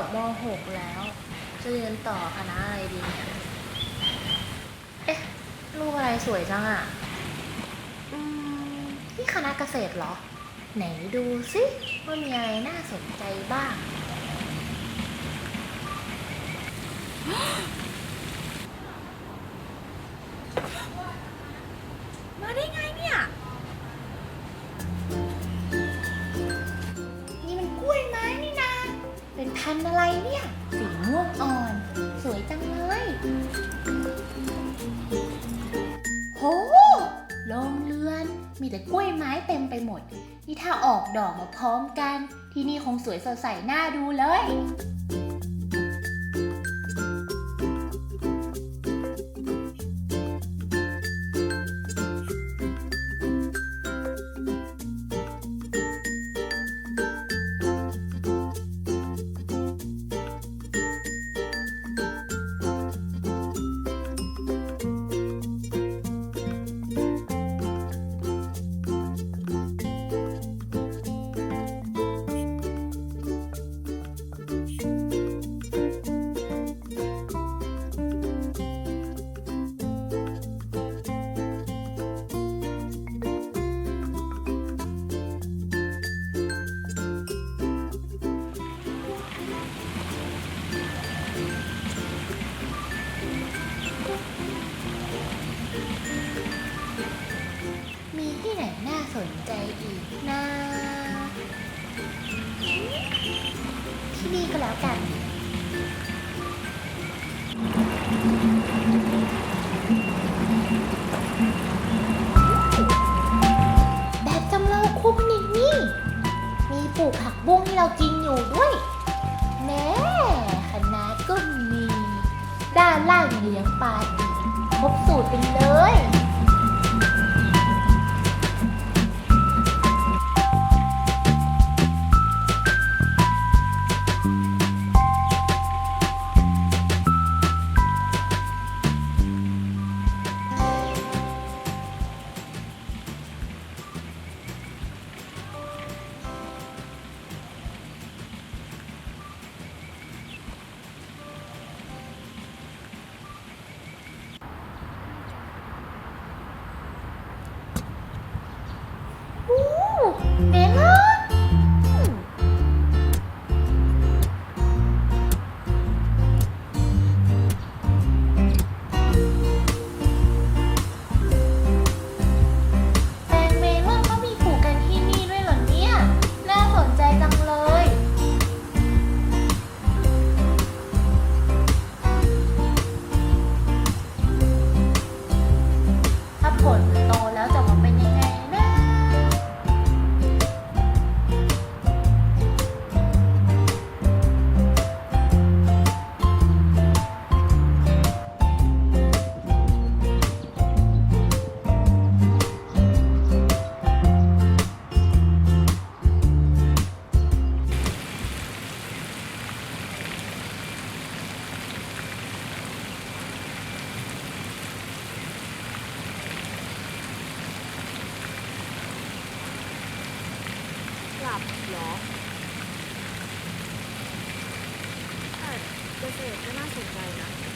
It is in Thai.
บม .6 แล้ว จะเรียนต่อคณะอะไรดีเนี่ยเอ๊ะรูปอะไรสวยจังอะ่ะอืมนี่คณะเกษตรเหรอ ไหนดูสิว่ามีอะไรน่าสนใจบ้าง พันธุ์อะไรเนี่ย สีม่วงอ่อน สวยจังเลยโหโรงเรือน มีแต่กล้วยไม้เต็มไปหมด นี่ถ้าออกดอกมาพร้อมกัน ที่นี่คงสวยสดใสน่าดูเลย ที่นี่ก็แล้วกันแบบจำลองคุกนี่นี่ มีปลูกผักบุ้งให้เรากินอยู่ด้วยแม่คณะก็มี ด้านล่างยังเลี้ยงปลาอีกครบสูตรไปเลย เลับเหรอแต่เกษตรก็น่าสนใจนะ